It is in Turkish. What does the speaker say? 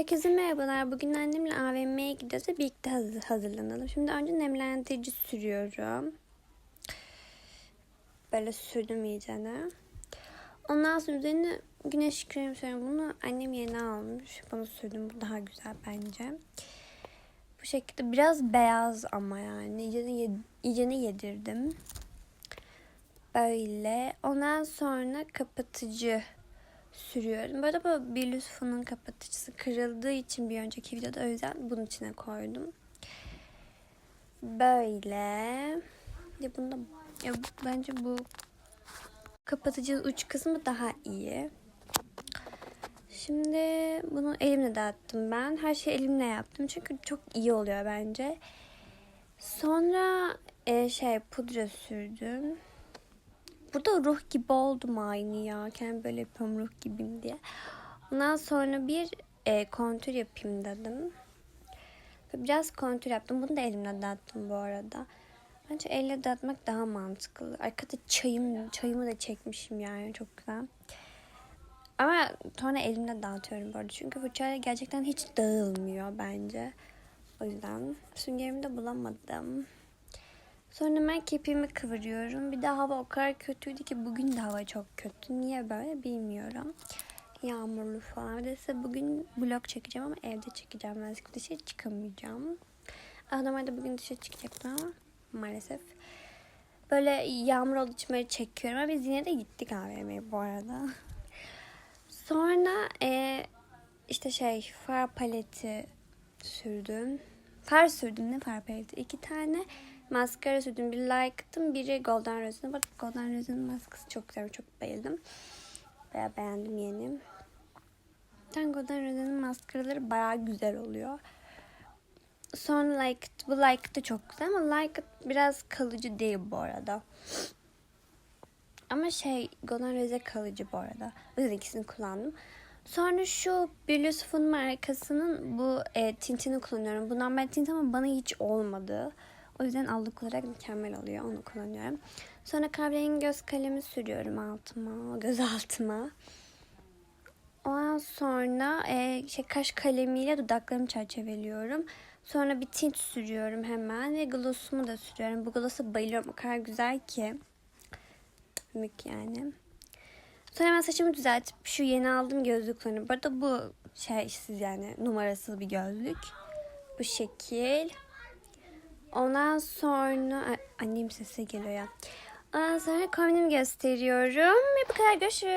Herkese merhabalar. Bugün annemle AVM'ye gidiyoruz ve birlikte hazır, hazırlanalım. Şimdi önce nemlendirici sürüyorum. Böyle sürdüm iyicene. Ondan sonra üzerine güneş kremi sürüyorum. Bunu annem yeni almış. Bunu sürdüm. Bu daha güzel bence. Bu şekilde biraz beyaz ama yani. İyicene yedirdim. Böyle. Ondan sonra kapatıcı sürüyorum. Bu bir Lütfu'nun kapatıcısı kırıldığı için bir önceki videoda o yüzden bunun içine koydum. Böyle. Ya bunda ya bence bu kapatıcı uç kısmı daha iyi. Şimdi bunu elimle dağıttım ben. Her şeyi elimle yaptım. Çünkü çok iyi oluyor bence. Sonra e, şey pudra sürdüm. Burada ruh gibi oldum aynı ya. Kendim böyle yapıyorum ruh gibiyim diye. Ondan sonra bir e, kontür yapayım dedim. Biraz kontür yaptım. Bunu da elimle dağıttım bu arada. Bence elle dağıtmak daha mantıklı. Arkada çayım, çayımı da çekmişim yani çok güzel. Ama sonra elimle dağıtıyorum bu arada. Çünkü fırçayla gerçekten hiç dağılmıyor bence. O yüzden süngerimi de bulamadım. Sonra hemen kepimi kıvırıyorum. Bir de hava o kadar kötüydü ki bugün de hava çok kötü. Niye böyle bilmiyorum. Yağmurlu falan. Bir bugün vlog çekeceğim ama evde çekeceğim. Ben dışarı çıkamayacağım. Ah, Normalde bugün dışarı çıkacaktım ama maalesef. Böyle yağmur olduğu için böyle çekiyorum ama biz yine de gittik AVM'ye bu arada. Sonra e, işte şey far paleti sürdüm. Far sürdüm ne far paleti? İki tane maskara sürdüm. Biri Like'tım biri Golden Rose'un. Bak Golden Rose'un maskası çok güzel. Çok bayıldım. Bayağı beğendim yeni. Ben Golden Rose'un maskaraları bayağı güzel oluyor. Sonra Like, bu Like da çok güzel ama Like biraz kalıcı değil bu arada. Ama şey Golden Rose kalıcı bu arada. O yüzden ikisini kullandım. Sonra şu Bilusuf'un markasının bu e, tintini kullanıyorum. Bundan ben tint ama bana hiç olmadı. O yüzden aldık olarak mükemmel oluyor. Onu kullanıyorum. Sonra kahverengi göz kalemi sürüyorum altıma, göz altıma. Ondan sonra e, şey kaş kalemiyle dudaklarımı çerçeveliyorum. Sonra bir tint sürüyorum hemen ve glossumu da sürüyorum. Bu gloss'a bayılıyorum. O kadar güzel ki. Mük yani. Sonra hemen saçımı düzeltip şu yeni aldığım gözlüklerini. Bu arada bu şeysiz yani numarasız bir gözlük. Bu şekil. Ondan sonra annem sesi geliyor ya. Ondan sonra kombinimi gösteriyorum ve bu kadar görüşürüz.